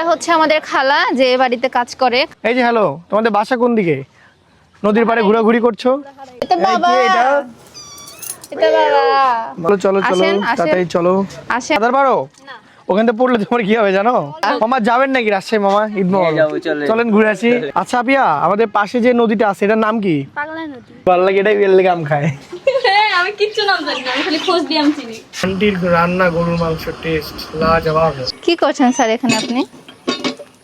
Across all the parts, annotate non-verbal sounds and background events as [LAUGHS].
এটা হচ্ছে আমাদের খালা যে বাড়িতে কাজ করে। এই যে হ্যালো তোমাদের বাসা কোন দিকে? নদীর পাড়ে ঘোরাঘুরি করছ? এটা বাবা। এটা? এটা বাবা। চলো চলো। তাড়াতাড়ি চলো। পারো? ওখান থেকে পড়লে তোমার কি হবে জানো? মামা যাবেন নাকি রাজশাহী মামা? ঈদ। চলেন। চলেন ঘুরে আসি। আচ্ছা পিয়া আমাদের পাশে যে নদীটা আছে এটার নাম কি? পাগলা নদী। ভালো লাগে এটাই বেল লেগে আম খায়? হ্যাঁ আমি কিচ্ছু নাম জানি না খালি খোঁজ দিয়ে আমি চিনি। আন্টির রান্না গরুর মাংস টেস্ট লাজবাব। কি করছেন স্যার এখানে আপনি?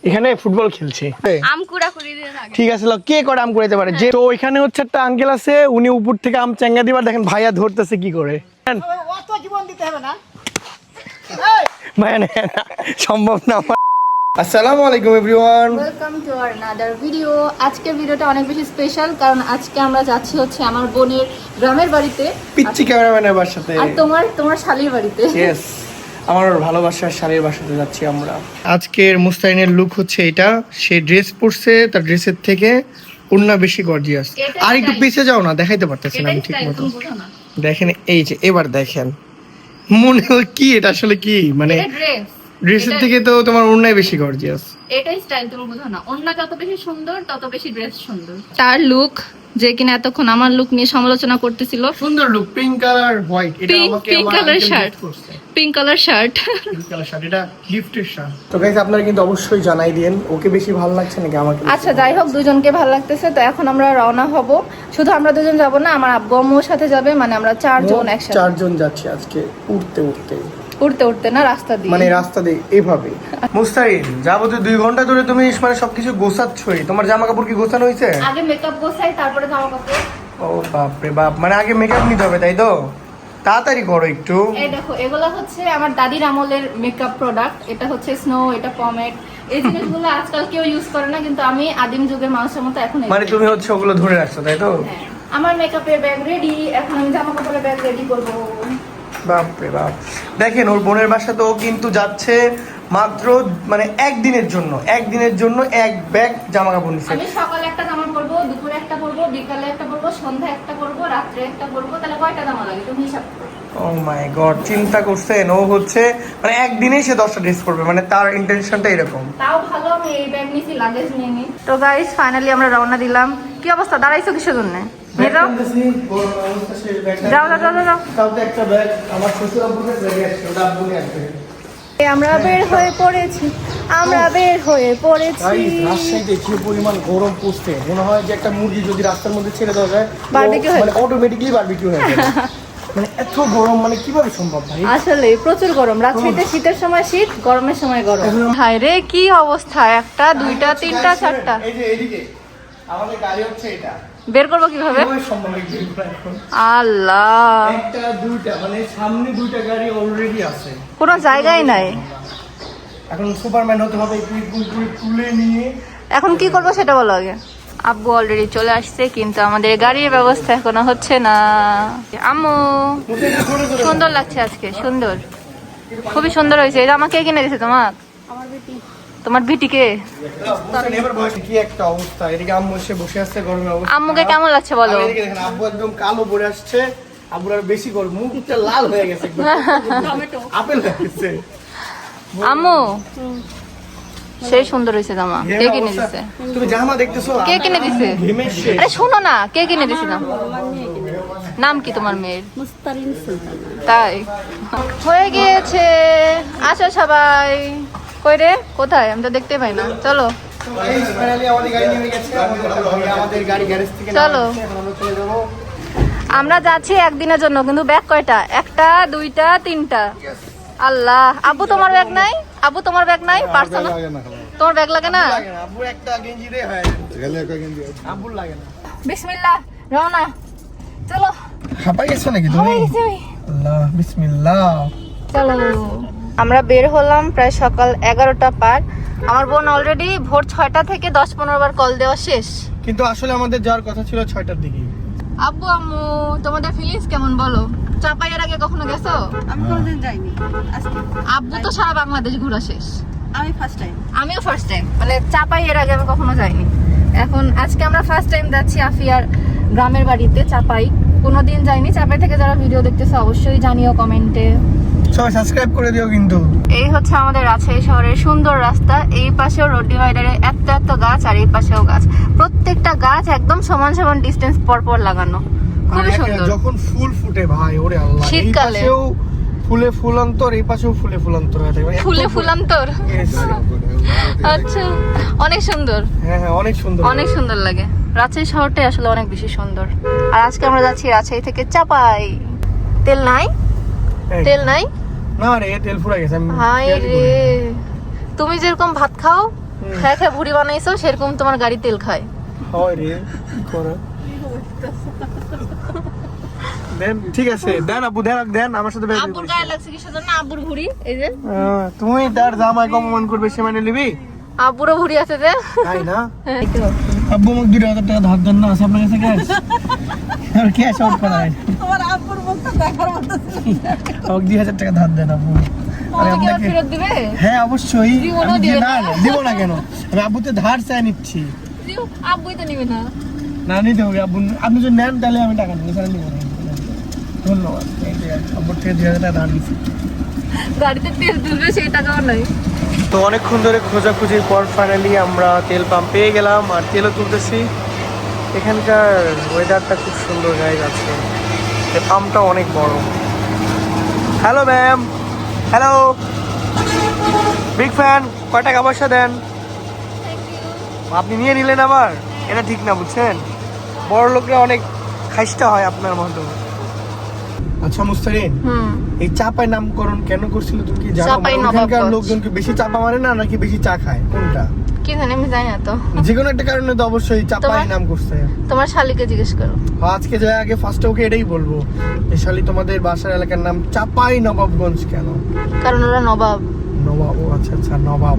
এখানে ফুটবল খেলছি। আম কুড়া কুড়ি দিন আগে ঠিক আছে লো, কে করে আম কুড়াইতে পারে? যে তো এখানে হচ্ছে একটা আঙ্কেল আছে উনি উপর থেকে আম চ্যাঙ্গা দিবার দেখেন ভাইয়া ধরতেছে কি করে। না, সম্ভব না আমার। আসসালামু আলাইকুম everyone welcome to our another video আজকের ভিডিওটা অনেক বেশি স্পেশাল কারণ আজকে আমরা যাচ্ছি হচ্ছে আমার বোনের গ্রামের বাড়িতে। পিচ্ছি ক্যামেরাম্যানের বাসাতে। আর তোমার তোমার শালির বাড়িতে। ইয়েস আমার ভালোবাসার শাড়ির বাসাতে যাচ্ছি আমরা। আজকের মুস্তাইনের লুক হচ্ছে এটা। সে ড্রেস পরছে তার ড্রেসের থেকে ওড়না বেশি গর্জিয়াস আর একটু পিছে যাও না দেখাইতে পারতেছি না আমি ঠিক মতো। দেখেন এই যে এবার দেখেন। মনে হয় কি এটা আসলে কি? মানে ড্রেসের থেকে তো তোমার উন্নাই বেশি গর্জিয়াস এটাই স্টাইল তুমি বোঝো না। অন্য যত বেশি সুন্দর তত বেশি ড্রেস সুন্দর। তার লুক যে কিনা এতক্ষণ আমার লুক নিয়ে সমালোচনা করতেছিল। সুন্দর লুক পিঙ্ক কালার হোয়াইট এটা আমাকে shirt। gift করছে। Pink colour shirt pink colour shirt এটা গিফটের শার্ট তো গাইস আপনারা কিন্তু অবশ্যই জানাই দিন ওকে বেশি ভালো লাগছে নাকি আমাকে আচ্ছা যাই হোক দুজনকে ভালো লাগতেছে তো এখন আমরা রওনা হব। শুধু আমরা দুজন যাব না আমার আব্বু আম্মুর সাথে যাবে মানে আমরা চারজন একসাথে। চারজন যাচ্ছি আজকে উঠতে উঠতে উঠতে উঠতে না রাস্তা দিয়ে? মানে রাস্তা দিয়ে এভাবে। [LAUGHS] মুস্তারিন যাবতীয় দুই ঘণ্টা ধরে তুমি মানে সবকিছু গোছাচ্ছই। তোমার জামা কাপড় কি গোছানো হয়েছে? আগে মেকআপ গোছাই তারপরে জামা কাপড় ও বাপ রে বাপ মানে আগে মেকআপ নিতে হবে তাই তো? তাড়াতাড়ি করো একটু। এই দেখো এগুলো হচ্ছে আমার দাদির আমলের মেকআপ প্রোডাক্ট এটা হচ্ছে স্নো এটা পমেট এই জিনিসগুলো [LAUGHS] আজকাল কেউ ইউজ করে না কিন্তু আমি আদিম যুগের মানুষের মতো এখন মানে তুমি হচ্ছে ওগুলো ধরে রাখছো তাই তো? হ্যাঁ, আমার মেকআপের ব্যাগ রেডি এখন আমি জামা কাপড়ের ব্যাগ রেডি করব। বাপ রে বাপ। দেখেন ওর বোনের বাসা তো ও কিন্তু যাচ্ছে মাত্র মানে একদিনের জন্য একদিনের জন্য এক ব্যাগ জামা কাপড় নিচ্ছে আমি সকালে একটা জামা পরবো দুপুরে একটা পরবো বিকালে একটা পরবো সন্ধ্যা একটা পরবো রাত্রে একটা পরবো তাহলে কয়টা জামা লাগে? তুমি হিসাব ও মাই গড চিন্তা করছেন ও হচ্ছে মানে একদিনেই সে দশটা ড্রেস পরবে মানে তার ইন্টেনশনটা এরকম। তাও ভালো আমি এই ব্যাগ লাগেজ নিয়ে নি তো গাইস ফাইনালি আমরা রওনা দিলাম। কি অবস্থা? দাঁড়াইছো কিসের জন্য? নিয়ে যাও যাও যাও যাও যাও, যাও তাও তো একটা ব্যাগ আমার আসবে। আমরা বের হয়ে। পড়েছি আমরা বের হয়ে পড়েছি। গাইস রাজশাহীতে কি পরিমাণ গরম মনে হয় যে একটা মুরগি যদি রাস্তার মধ্যে ছেড়ে দেওয়া যায় Barbecue হয়ে মানে অটোমেটিকলি বারবিকিউ হয়ে যাবে। মানে এত গরম মানে কীভাবে সম্ভব ভাই? আসলে প্রচুর গরম। রাজশাহীতে শীতের সময় শীত গরমের সময় গরম। হায় রে কি অবস্থা? একটা দুইটা তিনটা চারটা। এই যে এইদিকে আমাদের গাড়ি হচ্ছে এটা। বের করব কীভাবে? আল্লাহ। একটা দুইটা মানে সামনে দুইটা গাড়ি অলরেডি আছে। কোনো জায়গায় নাই। এখন সুপারম্যান হতে হবে তুলে নিয়ে। এখন কি করব সেটা বলো আগে। আব্বু অলরেডি চলে আসছে কিন্তু আমাদের গাড়ির ব্যবস্থা এখনও হচ্ছে না। আম্মু সুন্দর লাগছে আজকে সুন্দর। খুবই সুন্দর হয়েছে। এটা আমাকে কিনে দিছে তোমার তোমার বিটিকে কি একটা অবস্থা? এদিকে আম্মু এসে বসে আছে গরমের অবস্থা। আম্মুকে কেমন লাগছে বলো? এদিকে দেখেন আব্বু একদম কালো পরে আসছে। আব্বুর আর বেশি গরম মুখটা লাল হয়ে গেছে। [LAUGHS] আপেল হয়ে গেছে। আম্মু সেই সুন্দর হয়েছে জামা। কে কিনে দিছে? তুমি জামা দেখতেছো? কে কিনে দিছে? আরে শোনো না কে কিনে দিছে নাম নাম কি তোমার মেয়ের? মুস্তারিন সুলতানা। তাই। হয়ে গিয়েছে। আসো সবাই। কই রে? কোথায়? আমি তো দেখতে পাই না। চলো। চলো। আমরা যাচ্ছি একদিনের জন্য কিন্তু ব্যাগ কয়টা? একটা দুইটা তিনটা। আল্লাহ। আব্বু তোমার ব্যাগ নাই? আব্বু তোমার ব্যাগ নাই? পার্সোনাল তোমার ব্যাগ লাগে না? না, না বিসমিল্লাহ। রওনা। চলো। হাঁপাই গেছো নাকি তুমি? বিসমিল্লাহ। চলো। আমরা বের হলাম প্রায় সকাল এগারোটা পার। আমার বোন অলরেডি ভোর ছয়টা থেকে দশ পনেরো বার কল দেওয়া শেষ। কিন্তু আসলে আমাদের যাওয়ার কথা ছিল ছয়টার দিকে আব্বু আম্মু তোমাদের ফিলিংস কেমন বলো? চাপাইয়ের আগে কখনো গেছো? আমি কোনোদিন যাইনি। আব্বু তো সারা বাংলাদেশ ঘোরা শেষ। আমি ফার্স্ট টাইম আমিও ফার্স্ট টাইম মানে চাপাইয়ের আগে আমি কখনো যাইনি। এখন আজকে আমরা ফার্স্ট টাইম যাচ্ছি আফিয়ার গ্রামের বাড়িতে চাপাই। কোনোদিন যাইনি। চাপাই থেকে যারা ভিডিও দেখতেছে অবশ্যই জানিও কমেন্টে সবাই সাবস্ক্রাইব করে দিও কিন্তু। এই হচ্ছে আমাদের রাজশাহী শহরের সুন্দর রাস্তা। এই পাশেও রোড ডিভাইডারে এত এত গাছ আর এই পাশেও গাছ। প্রত্যেকটা গাছ একদম সমান সমান ডিস্টেন্স পর পর লাগানো। খুবই সুন্দর। যখন ফুল ফুটে ভাই ওরে আল্লাহ। এই শীতকালে। পাশেও ফুলে ফুলান্তর এই পাশেও ফুলে ফুলান্তর হয়ে থাকে। মানে ফুলে ফুলান্তর। আচ্ছা অনেক সুন্দর। হ্যাঁ হ্যাঁ অনেক সুন্দর। অনেক সুন্দর লাগে। রাজশাহী শহরটাই আসলে অনেক বেশি সুন্দর। আর আজকে আমরা যাচ্ছি রাজশাহী থেকে চাপাই। তেল নাই? তেল নাই? না রে তেল ফুরা গেছে হাই রে। তুমি যেরকম ভাত খাও। খেয়ে খেয়ে ভুড়ি বানাইছো সেরকম তোমার গাড়ি তেল খায়। হয় রে কি করে? দেন ঠিক আছে দেন আপু দেন দেন আমার সাথে বের আব্বুর গায়ে লাগছে কি সেজন্য আব্বুর ভুড়ি এই যে। তুমি তার জামাই কমন করবে সে মানে নিবি? আব্বুরও ভুড়ি আছে যে। তাই না? হ্যাঁ। আব্বু আমাকে দুই হাজার টাকা ধার দেন না আছে আপনার কাছে ক্যাশ আর ক্যাশ আউট করা হয় তোমার আব্বুর মুখটা দেখার মতো আমাকে দুই হাজার টাকা ধার দেন আপু। আপনাকে হ্যাঁ অবশ্যই। না। দিব না কেন? আমি আব্বুতে ধার চাই নিচ্ছি। আব্বুই তো নিবে না। না নিতে হবে আব্বু। আপনি যদি নেন তাহলে আমি টাকা নেব তাহলে নিবো না। ধন্যবাদ। আব্বুর থেকে দুই হাজার টাকা ধার নিচ্ছি। গাড়িতে তেল তুলবে সেই টাকাও নাই। তো অনেকক্ষণ ধরে খোঁজাখুঁজির পর ফাইনালি আমরা তেল পাম্প পেয়ে গেলাম আর তেলও তুলতেছি। এখানকার ওয়েদারটা খুব সুন্দর গাইজ আছে। অনেক বড়। Hello ma'am hello big fan কয় টাকা পয়সা দেন? আপনি নিয়ে নিলেন আবার? এটা ঠিক না বুঝছেন? বড় লোকরা অনেক খাইস্টা হয় আপনার মতো। আচ্ছা মুস্তারিন হুম। এই চাপাই নামকরণ কেন করছিল তুমি কি জানো? মানে ওখানকার নবাবগঞ্জ। লোকজন কি বেশি চাপা মারে না নাকি বেশি চা খায়? কোনটা? কি জানি আমি জানি না তো। যে কোনো একটা কারণে তো অবশ্যই চাপাই নাম করছে। তোমার শালিকে জিজ্ঞেস করো। হ্যাঁ, আজকে যাই আগে ফার্স্টে ওকে এটাই বলব যে শালি তোমাদের বাসার এলাকার নাম চাপাই নবাবগঞ্জ কেন? কারণ ওরা নবাব। নবাব ও আচ্ছা আচ্ছা নবাব।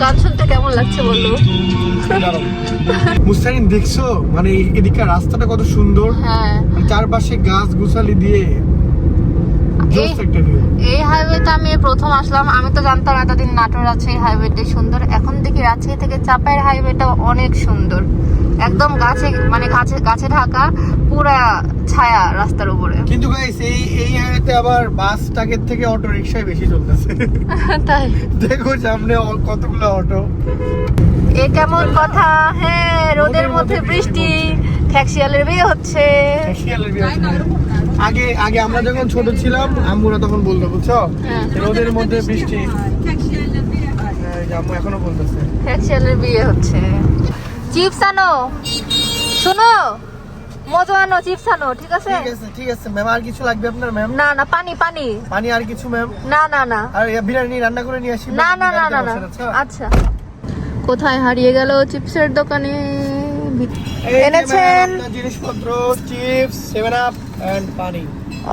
গান শুনতে কেমন লাগছে বলল দাঁড়াও। মুস্তারিন দেখছ? মানে এদিককার রাস্তাটা কত সুন্দর। হ্যাঁ। চারপাশে গাছ গুছালি দিয়ে। এই হাইওয়েতে আমি প্রথম আসলাম। আমি তো জানতাম এতদিন নাটোর রাজশাহী হাইওয়েটা সুন্দর। এখন দেখি রাজশাহী থেকে চাপাইয়ের হাইওয়েটা অনেক সুন্দর। একদম গাছে মানে গাছে গাছে ঢাকা পুরা ছায়া রাস্তার উপরে। কিন্তু গাইস এই এই হাইওয়েতে আবার বাস টাকের থেকে অটো রিক্সায় বেশি চলতেছে। [LAUGHS] তাই? দেখো সামনে কতগুলো অটো এ কেমন কথা? হ্যাঁ রোদের মধ্যে বৃষ্টি ঠ্যাক্সিয়ালের বিয়ে হচ্ছে। আছে। আগে আগে আমরা যখন ছোট ছিলাম আম্মুরা তখন বলতো বুঝছ? হ্যাঁ। রোদের মধ্যে বৃষ্টি। এই যে আম্মু এখনও বলতেছে। ঠ্যাক্সিয়ালের বিয়ে হচ্ছে। চিপস আনো শোনো মজা আনো চিপস আনো ঠিক আছে? ঠিক আছে ঠিক আছে ম্যাম আর কিছু লাগবে আপনার ম্যাম না না পানি পানি। পানি আর কিছু ম্যাম না না না। আর বিরিয়ানি রান্না করে নিয়ে আসি না না না না আচ্ছা? কোথায় হারিয়ে গেল চিপসের দোকানে? এনেছেন? জিনিসপত্র চিপস সেভেন আপ এন্ড পানি।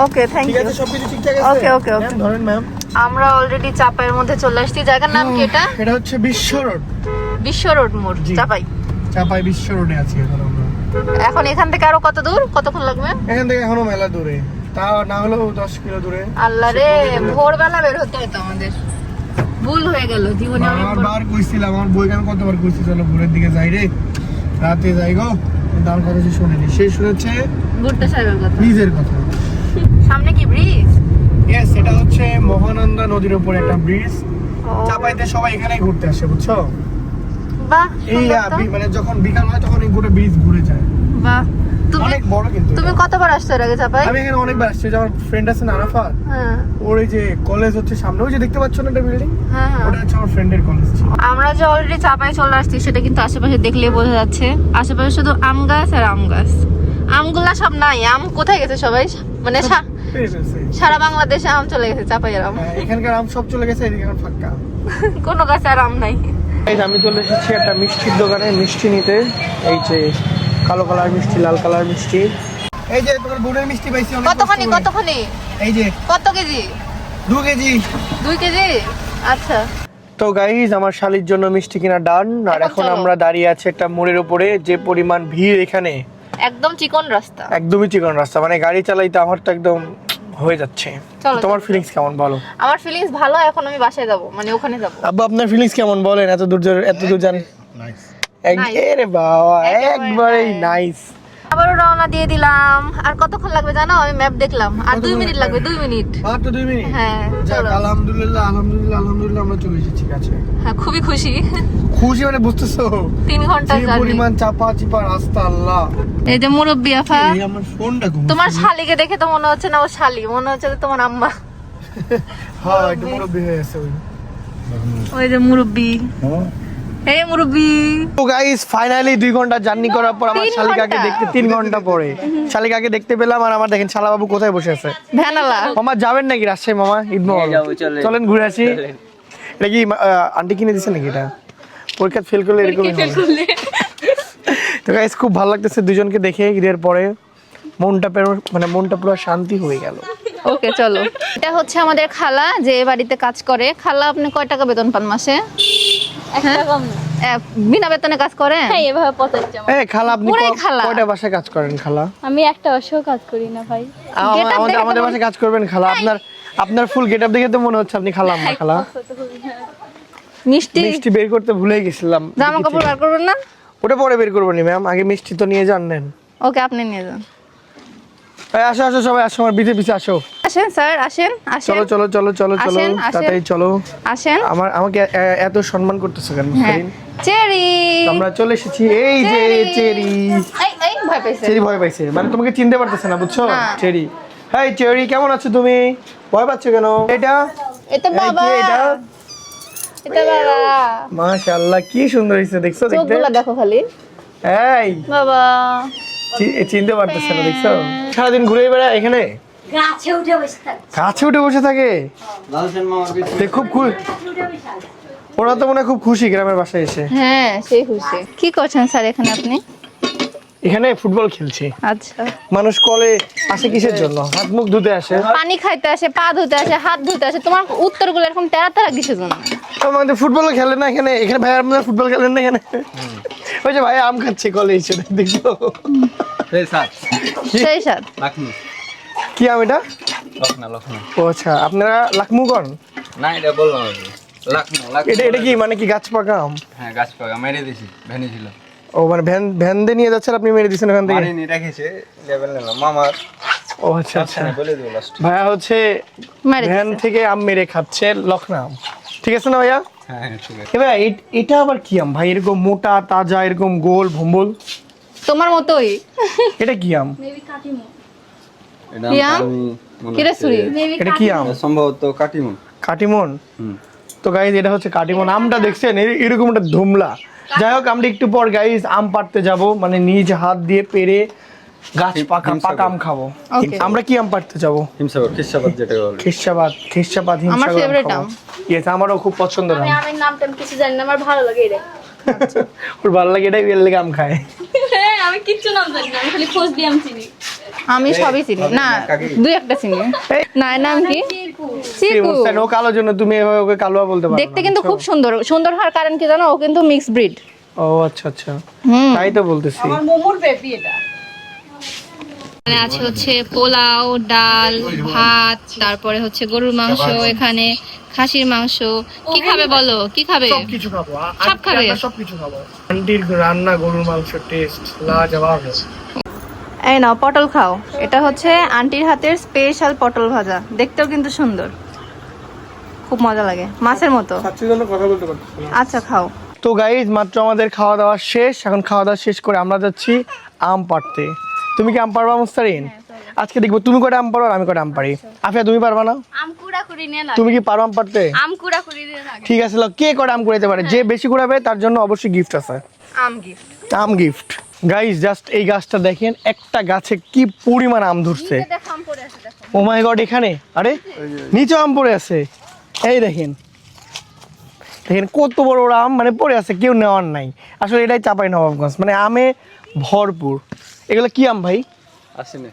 ওকে থ্যাংক ইউ সবকিছু ঠিকঠাক আছে? Okay, okay. Ma'am, ধরেন ম্যাম আমরা অলরেডি চাপাইয়ের মধ্যে চলে আসছি। জায়গার নাম কি এটা? এটা হচ্ছে বিশ্ব রোড। বিশ্ব রোড মোড় চাপাই। চাপাই বিশ্ব রোডে আছি এখন আমরা। এখন এখান থেকে আরও কত দূর? কতক্ষণ লাগবে? এখান থেকে এখনও মেলা দূরে। তা না হলেও দশ কিলো দূরে। আল্লাহ রে ভোরবেলা বের হতে হতো আমাদের। ভুল হয়ে গেল জীবনে বড়- বারবার কইছিলাম আমার বই আমি কতবার কইছি চলো ভোরের দিকে যাই রে রাতে যাই গো। আমার কথা সে শোনেনি সে শুনেছে ভুট্টা সাহেবের কথা। ব্রিজের কথা। সামনে কি ব্রিজ? ইয়েস এটা হচ্ছে মহানন্দা নদীর উপর একটা ব্রিজ। চাপাইতে সবাই এখানেই ঘুরতে আসে বুঝছ? বাহ এই মানে যখন বিকাল হয় তখন এই গোটা ব্রিজ ঘুরে যায়। বাহ। তুমি অনেক বড় কিন্তু তুমি কতবার আসছো এর আগে চাপাই? আমি এখানে অনেকবার আসছি ওই যে আমার ফ্রেন্ড আছে না আরাফাত হ্যাঁ। ওর এই যে কলেজ হচ্ছে সামনে ওই যে দেখতে পাচ্ছ না একটা বিল্ডিং হ্যাঁ হ্যাঁ। ওটা হচ্ছে আমার ফ্রেন্ডের কলেজ আমরা যে অলরেডি চাপায় চলে আসছি সেটা কিন্তু আশেপাশে দেখলেই বোঝা যাচ্ছে। আশেপাশে শুধু আম গাছ আর আম গাছ। আমগুলা সব নাই। আম কোথায় গেছে সবাই? মানে সারা বাংলাদেশে আম চলে গেছে চাপাইয়ের আম। হ্যাঁ, এখানকার আম সব চলে গেছে এদিকে ফাঁকা। [LAUGHS] কোনো গাছে আর আম নাই। আমি চলে এসেছি একটা মিষ্টির দোকানে মিষ্টি নিতে। এই যে কালো কালার মিষ্টি লাল কালার মিষ্টি। এই যে তোমার বোনের মিষ্টি পাইছি অনেক কতখানি। কতখানি? এই যে। কত কেজি? দু কেজি। দুই কেজি? আচ্ছা। তো গাইজ আমার শালির জন্য মিষ্টি কিনা ডান আর এখন আমরা দাঁড়িয়ে আছি একটা মোড়ের উপরে যে পরিমাণ ভিড় এখানে। একদম চিকন রাস্তা। একদমই চিকন রাস্তা। মানে গাড়ি চালাইতে আমার তো একদম হয়ে যাচ্ছে। চলো, তোমার ফিলিংস কেমন বলো? আমার ফিলিংস ভালো এখন আমি বাসায় যাব। মানে ওখানে যাব। আব্বু আপনার ফিলিংস কেমন বলেন? এত দূর এত দূর জান এক এরে বাবা একেবারে নাইস আবারও রওনা দিয়ে দিলাম। আর কতক্ষণ লাগবে জানো? আমি ম্যাপ দেখলাম। আর দুই মিনিট লাগবে? দুই মিনিট। মাত্র দুই মিনিট? হ্যাঁ আলহামদুলিল্লাহ আলহামদুলিল্লাহ আলহামদুলিল্লাহ আমরা চলে এসেছি ঠিক আছে? হ্যাঁ খুবই খুশি। খুশি মানে বুঝতেছো? তিন ঘণ্টা জার্নি পরিমাণ চাপা চিপা রাস্তা আল্লাহ। এই যে মুরব্বী আফা এই আমার ফোনটা তোমার শালিকে দেখে তো মনে হচ্ছে না ও শালি মনে হচ্ছে তোমার আম্মা। হ্যাঁ একটু মুরব্বী হয়ে গেছে ওই। ওই যে মুরব্বী। এই মুরব্বী। তো গাইস ফাইনালি দুই ঘণ্টা জার্নি করার পর আমার শালিকাকে দেখতে তিন ঘণ্টা পরে। শালিকাকে দেখতে পেলাম আর আমার দেখেন শালা বাবু কোথায় বসে আছে? ভ্যানালা। মামা যাবেন নাকি রাজশাহী মামা? ঈদ মোবারক চলেন। ঘুরে আসি। এটা কি আন্টি কিনে দিছে নাকি এটা? পরীক্ষা ফেল করলে এরকমই হবে। তো গাইস খুব ভালো লাগতেছে দুজনকে দেখে ঈদের পরে। মনটা মানে মনটা পুরো শান্তি হয়ে গেল। ওকে চলো। এটা হচ্ছে আমাদের খালা যে বাড়িতে কাজ করে। খালা আপনি কয় টাকা বেতন পান মাসে? এ, বিনা বেতনে কাজ করেন? হ্যাঁ এভাবে পচাচ্ছে এই খালা আপনি পুরাই ক- খালা। কয়টা বাসায় কাজ করেন খালা? আমি একটা অসহ কাজ করি না ভাই। আ- Get up আমাদের আমাদের বাসায় কাজ করবেন খালা। আপনার আপনার ফুল গেট আপ দেখে তো মনে হচ্ছে আপনি খালা আমার খালা। মিষ্টি। মিষ্টি বের করতে ভুলে গেছিলাম। জামা কাপড় বার করবেন না? ওটা পরে বের করব নি ম্যাম আগে মিষ্টি তো নিয়ে যান নেন। ওকে আপনি নিয়ে যান। আসো আসো সবাই আসো আমার বিচে বিচে আসো। আসেন স্যার আসেন আসেন। চলো চলো চলো চলো চলো। তাড়াতাড়ি চলো। আসেন। আমার আমাকে এত সম্মান করতেছো কেন হ্যাঁ। চেরি। আমরা চলে এসেছি। এই যে চেরি। এই ভয় পাইছে। চেরি ভয় পাইছে। মানে তোমাকে চিনতে পারতেছে না বুঝছ? চেরি। হাই চেরি কেমন আছো তুমি? ভয় পাচ্ছ কেন? এটা? এটা বাবা কি এটা? এটা বাবা। মাশাআল্লাহ কি সুন্দর হয়েছে দেখছ দেখতে? চোখগুলো দেখো খালি। এই। বাবা। চিনতে পারতেছে না দেখছ? সারাদিন ঘুরে বেড়ায় এখানে? গাছে উঠে বসে থাকে। গাছে উঠে বসে থাকে? দেখ, খুব খুশি ওরা তো মনে হয় খুব খুশি গ্রামের বাসায় এসে। হ্যাঁ সেই খুশি। কি করছেন স্যার এখানে আপনি? এখানে ফুটবল খেলছি। আচ্ছা। মানুষ কলে আসে কিসের জন্য? হাত মুখ ধুতে আসে। পানি খাইতে আসে পা ধুতে আসে হাত ধুতে আসে। তোমার উত্তরগুলো এরকম তেরা তেরা কিসের জন্য? আমাদের ফুটবল খেলে না এখানে? এখানে ভাই আপনারা ফুটবল খেলেন না এখানে? ওই যে ভাই আম খাচ্ছে কলে এসে দেখছ? এই স্যার। সেই কি আম এটা? লখনৌ লখনৌ। ও আচ্ছা আপনারা লাকমু কন? না এটা বললাম লাখনৌ লাখনৌ এটা এটা কি মানে কি গাছ পাকা আম? হ্যাঁ গাছ পাকা মেরে দিছি ভ্যানি ছিল। ও মানে ভ্যান ভ্যান দিয়ে নিয়ে যাচ্ছেন আপনি মেরে দিচ্ছেন ওখান থেকে? মারিনি রেখেছে লেভেল নিলাম। মামার ও আচ্ছা আচ্ছা। বলে দেবো লাস্ট ভাইয়া হচ্ছে ভ্যান থেকে আম মেরে খাচ্ছে লখনৌ ঠিক আছে না ভাইয়া? হ্যাঁ হ্যাঁ ঠিক আছে। এটা আবার কি আম? ভাই এরকম মোটা তাজা এরকম গোল ভম্বল? তোমার মতোই। এটা কি আম? মেবি কাটিমু। এটা কি আম? আমি হচ্ছে- এটা কি আম? সম্ভবত কাটিমন? কাটিমন তো গাইজ এটা হচ্ছে কাটিমন। আমটা দেখছেন এরকম একটা ধুমলা। যাই হোক আমরা একটু পর গাইজ আম পাড়তে যাব। মানে নিজ হাত দিয়ে পেরে গাছ পাকা পাকা আম খাব। আমরা কি আম পাড়তে যাব? হিমসাগর খিসাবাদ যেটা বলে। খিসাবাদ খিসাবাদ হিমসাগর favorite আম। ইয়েস আমারও খুব পছন্দের আমি আমের নামটা আমি কিছু জানি না আমার ভালো লাগে এটা [LAUGHS] ওর ভালো লাগে এটাই এর লেগে আম খায়। হ্যাঁ আমি কিচ্ছু নাম জানি না আমি খালি খোঁজ দিয়ে আম চিনি। আমি সবই চিনি। না দুই একটা চিনি। না নাম কি? মুস্তান, ও কালো জন্য তুমি এভাবে ওকে কালোয়া বলতে পারো দেখতে কিন্তু খুব সুন্দর সুন্দর হওয়ার কারণ কি জানো? ও কিন্তু মিক্স ব্রিড ও আচ্ছা আচ্ছা। তাই তো বলতেছি। আমার মোমোর বেবি এটা। এখানে আছে হচ্ছে পোলাও ডাল ভাত তারপরে হচ্ছে গরুর মাংস এখানে খাসির মাংস। কি খাবে বলো? কি খাবে? সবকিছু খাব। সব খাবে? সবকিছু খাব। আন্টির রান্না গরুর মাংস টেস্ট লাজবাব। এই নাও পটল খাও। এটা হচ্ছে আন্টির হাতের স্পেশাল পটল ভাজা। দেখতেও কিন্তু সুন্দর। খুব মজা লাগে মাছের মতো। আচ্ছা খাও। তো গাইজ মাত্র আমাদের খাওয়া দাওয়া শেষ। এখন খাওয়া দাওয়া শেষ করে আমরা যাচ্ছি আম পাড়তে। তুমি কি আম পারবা মুস্তারিন? আজকে দেখব তুমি কটা আম পারো আর আমি কটা আম পারি আফিয়া তুমি পারবা না? আম কুড়া কুড়ি নিয়ে লাগে। তুমি কি পারো আম পারতে আম কুড়া কুড়ি দিয়ে লাগে। ঠিক আছে লো, কে কটা আম কুড়াইতে পারে? যে বেশি কুড়াবে তার জন্য অবশ্যই গিফট আছে। আম গিফট আম গিফট গাইজ জাস্ট এই গাছটা দেখেন একটা গাছে কি পরিমাণ আম ধরছে। দেখো আম পড়ে আছে দেখো। ও মাই গড এখানে? আরে নিচে আম পড়ে আছে। এই দেখেন। দেখেন কত বড় বড় আম মানে পড়ে আছে কেউ নেওয়ার নাই। আসলে এটাই চাপাই নবাবগঞ্জ। মানে আমে ভরপুর। এগুলো কি আম ভাই? আসেনি।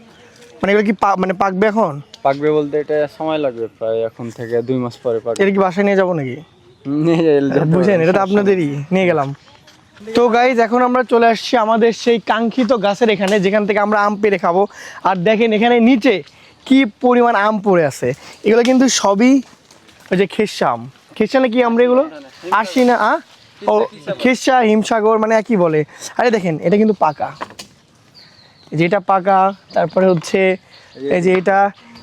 মানে এগুলো কি মানে পাকবে এখন? পাকবে বলতে এটা সময় লাগবে প্রায় এখন থেকে দুই মাস পরে পাকবে। এটা কি বাসায় নিয়ে যাব নাকি? বুঝেন এটা তো আপনাদেরই নিয়ে গেলাম। তো গাইজ এখন আমরা চলে আসছি আমাদের সেই কাঙ্ক্ষিত গাছের এখানে যেখান থেকে আমরা আম পেরে খাব। আর দেখেন এখানে নিচে কি পরিমাণ আম পড়ে আছে। এগুলো কিন্তু সবই ওই যে খেসাম। খেসা না কি আমরা এগুলো? আসি না আ? ও খেসা হিমসাগর মানে একই বলে। আরে দেখেন এটা কিন্তু পাকা। যেটা পাকা তারপরে হচ্ছে এই যে এটা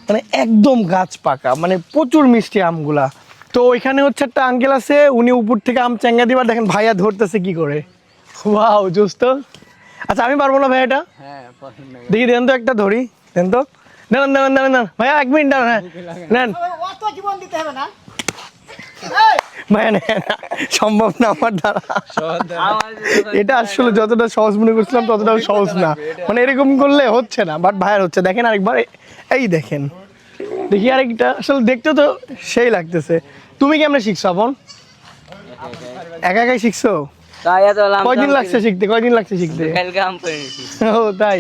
মানে একদম গাছ পাকা মানে প্রচুর মিষ্টি আমগুলা। তো ওইখানে হচ্ছে একটা আঙ্কেল আছে উনি উপর থেকে আম চ্যাঙ্গা দিবার দেখেন ভাইয়া ধরতেছে কি করে। ওয়াও জোস তো আচ্ছা আমি পারব না ভাইয়াটা হ্যাঁ দেখি দেন তো একটা ধরি দেন তো। দেন দেন দেন দেন ভাইয়া এক মিনিট দাঁড়ান হ্যাঁ। নেন। ভাইয়া নেন না, সম্ভব না আমার দ্বারা। এটা আসলে যতটা সহজ মনে করছিলাম ততটাও সহজ না। মানে এরকম করলে হচ্ছে না বাট ভাইয়ার হচ্ছে। দেখেন আরেকবার এই দেখেন। দেখি আরেকটা। আসলে দেখতে তো সেই লাগতেছে। তুমি কেমনে শিখছো আপন? একা একাই শিখছো? কয়দিন লাগছে শিখতে? কয়দিন লাগছে শিখতে? ও তাই।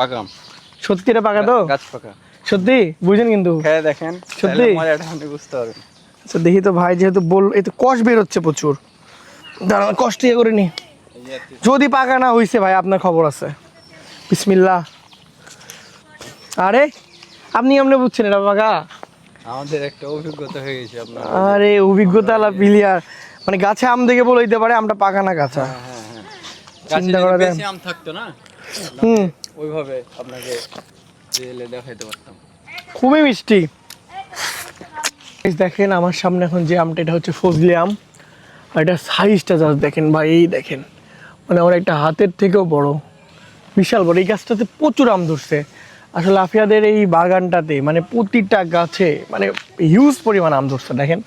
পাকাম। সত্যি এটা পাকা তো? গাছ পাকা। সত্যি? বুঝেন কিন্তু। খেয়ে দেখেন সত্যি? বুঝতে পারবেন। আচ্ছা দেখি তো ভাই যেহেতু বল এই তো কষ বের হচ্ছে প্রচুর। দাঁড়ান কষ্ট ইয়ে করে নি। যদি পাকা না হইছে ভাই আপনার খবর আছে। বিসমিল্লাহ। আরে আপনি এমনি বুঝছেন এটা পাকা? আমাদের একটা অভিজ্ঞতা হয়ে গেছে আপনার আরে অভিজ্ঞতা আলা প্লেয়ার মানে গাছে আম দেখে বলে দিতে পারে আমটা পাকা না গাছা। গাছে চিন্তা করা বেশি আম থাকতো না? হুম। ওইভাবে আপনাকে রিয়েলে দেখাইতে পারতাম। খুবই মিষ্টি। দেখেন আমার সামনে এখন যে আমটা, এটা হচ্ছে ফজলি আম। আর এটা সাইজটা জাস্ট দেখেন ভাই, এই দেখেন। মানে আমার একটা হাতের থেকেও বড়। বিশাল বড়। এই গাছটাতে প্রচুর আম ধরছে। আসলে আফিয়াদের এই বাগানটাতে মানে প্রতিটা গাছে মানে হিউজ পরিমাণ আম ধরছে, দেখেন।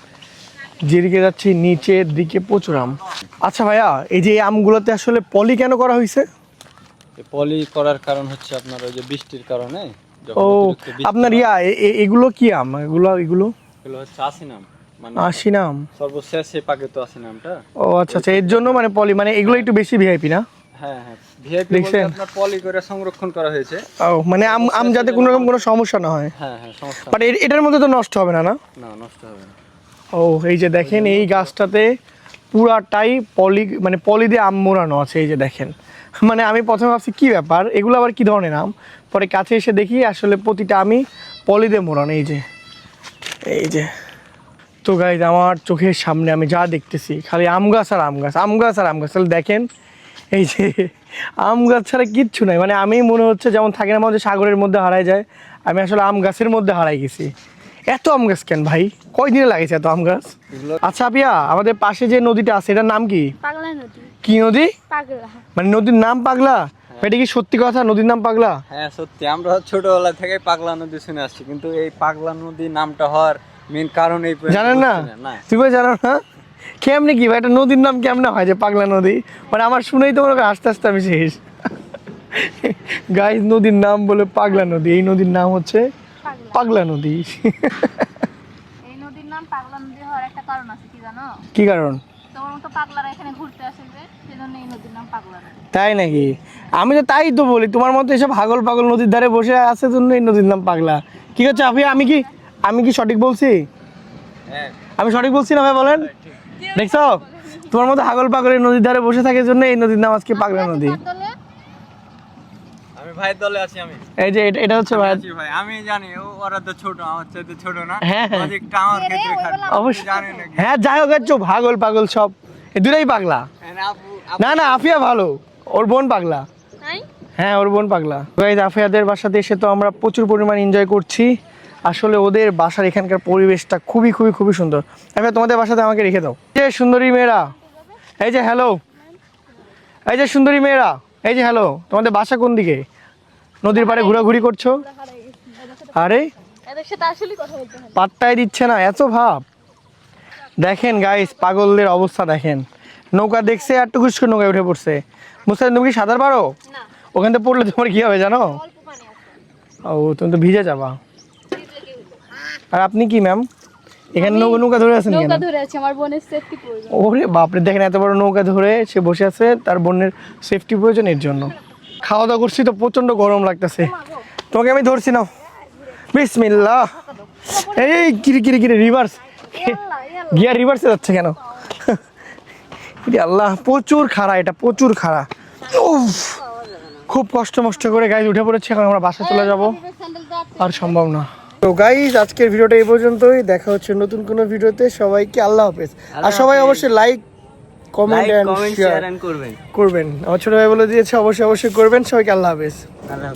যেদিকে যাচ্ছি, নিচের দিকে প্রচুর আম। আচ্ছা ভাইয়া, এই যে আমগুলোতে আসলে পলি কেন করা হয়েছে? পলি করার কারণ হচ্ছে আপনার ওই যে বৃষ্টির কারণে ও আপনার ইয়া এগুলো কি আম? এগুলো এগুলো? এগুলো হচ্ছে আসিনাম মানে আশি নাম সর্বশেষে পাকে তো আসিনামটা ও আচ্ছা আচ্ছা এর জন্য মানে পলি মানে এগুলো একটু বেশি ভিআইপি না? হ্যাঁ হ্যাঁ ভিআইপি দেখছেন? আপনার পলি করে সংরক্ষণ করা হয়েছে। ও মানে আম আম যাতে কোনো রকম কোনো সমস্যা না হয়। হ্যাঁ হ্যাঁ সমস্যা বাট এটার মধ্যে তো নষ্ট হবে না না? না নষ্ট হবে না। ও এই যে দেখেন এই গাছটাতে পুরাটাই পলি মানে পলি দিয়ে আম মোড়ানো আছে এই যে দেখেন। মানে আমি প্রথমে ভাবছি, কি ব্যাপার? এগুলো আবার কি ধরনের আম পরে কাছে এসে দেখি, আসলে প্রতিটা আমি পলিদে মোড়ানো এই যে এই যে। তো গাইজ আমার চোখের সামনে আমি যা দেখতেছি, খালি আম গাছ আর আম গাছ আম গাছ আর আম গাছ। তাহলে দেখেন, এই যে, আম গাছ ছাড়া কিচ্ছু নাই। মানে আমি মনে হচ্ছে যেমন থাকে না মধ্যে সাগরের মধ্যে হারাই যায়, আমি আসলে আম গাছের মধ্যে হারাই গেছি। এত আম গাছ কেন ভাই? কয়দিনে লাগেছে এত আম গাছ? আচ্ছা পিয়া আমাদের পাশে যে নদীটা আছে এটার নাম কি? পাগলা নদী। কি নদী? পাগলা। মানে নদীর নাম পাগলা? এটা কি সত্যি কথা? নদীর নাম পাগলা? হ্যাঁ সত্যি। আমরা ছোটবেলা থেকে পাগলা নদী শুনে আসছি কিন্তু এই পাগলা নদী নামটা হওয়ার মেন কারণ এই জানেন না? তুমি জানো না? কেমনে কি ভাই একটা নদীর নাম কেমনে হয় যে পাগলা নদী? মানে আমার শুনেই তো মনে হয় আস্তে আস্তে আমি শেষ। [LAUGHS] গাইজ নদীর নাম বলে পাগলা নদী এই নদীর নাম হচ্ছে পাগলা নদী। এই নদীর নাম পাগলা নদী হওয়ার একটা কারণ আছে কি জানো? কি কারণ? তোমার মতো পাগলারা এখানে ঘুরতে আসে যে সেজন্য এই নদীর নাম পাগলা তাই নাকি? আমি তো তাই তো বলি তোমার মতো এসব হাগল পাগল নদীর ধারে বসে আছে জন্য এই নদীর নাম পাগলা। কি হচ্ছে আপনি আমি কি আমি কি সঠিক বলছি? হ্যাঁ। আমি সঠিক বলছি না ভাই বলেন। দেখছ? তোমার মতো হাগল পাগল এই নদীর ধারে বসে থাকে জন্য এই নদীর নাম আজকে পাগলা নদী। ভাইয়ের দলে আছি আমি। এই যে এটা- এটা হচ্ছে ভাই ভাই। আমি জানি ও ওরা তো ছোট আমার চাইতে ছোট না। হ্যাঁ, হ্যাঁ। প্রজেক্টটা আমার ক্ষেত্রে অবশ্যই জানি নাকি? হ্যাঁ যাই হোক চুপ হাগল পাগল সব। এই দুটাই পাগলা। না না আফিয়া ভালো। ওর বোন পাগলা। হ্যাঁ ওর বোন পাগলা। গাইজ আফিয়াদের বাসাতে এসে তো আমরা প্রচুর পরিমাণ এনজয় করছি। আসলে ওদের বাসার এখানকার পরিবেশটা খুবই খুবই খুবই সুন্দর। আফিয়া তোমাদের বাসাতে আমাকে রেখে দাও। এই যে সুন্দরী মেয়েরা। এই যে হ্যালো এই যে সুন্দরী মেয়েরা। এই যে হ্যালো তোমাদের বাসা কোন দিকে? নদীর পাড়ে ঘোরাঘুরি করছ? আরে? পাত্তাই দিচ্ছে না এত ভাব। দেখেন গাইস পাগলদের অবস্থা দেখেন। নৌকা দেখছে আর টুকুস করে নৌকায় উঠে পড়ছে। মুস্তান তুমি কি সাঁতার পারো? ওখান থেকে পড়লে তোমার কি হবে জানো? ও তুমি তো ভিজে যাবা। আর আপনি কি ম্যাম এখানে নৌকা নৌকা ধরে আছেন নৌকা ধরে আছে আমার বোনের সেফটি প্রয়োজন। ওরে বাপরে দেখেন এত বড় নৌকা ধরে সে বসে আছে তার বোনের সেফটি প্রয়োজন এর জন্য। খাওয়া দাওয়া করছি তো প্রচণ্ড গরম লাগতেছে। তোমাকে আমি ধরছি নাও। বিসমিল্লাহ। এই কিরি কিরি কিরি রিভার্স গিয়ার রিভার্সে যাচ্ছে কেন? আল্লাহ প্রচুর খাড়া এটা প্রচুর খাড়া। উফ খুব কষ্ট মষ্ট করে গাইজ উঠে পড়েছে এখন আমরা বাসা চলে যাব। আর সম্ভব না। তো গাইজ আজকের ভিডিওটা এই পর্যন্তই। দেখা হচ্ছে নতুন কোনো ভিডিওতে। সবাইকে আল্লাহ হাফেজ। আর সবাই অবশ্যই লাইক কমেন্ট এন্ড শেয়ার করবেন। করবেন। আমার ছোট ভাই বলে দিয়েছে অবশ্যই অবশ্যই করবেন। সবাইকে আল্লাহ হাফেজ। আল্লাহ হাফেজ।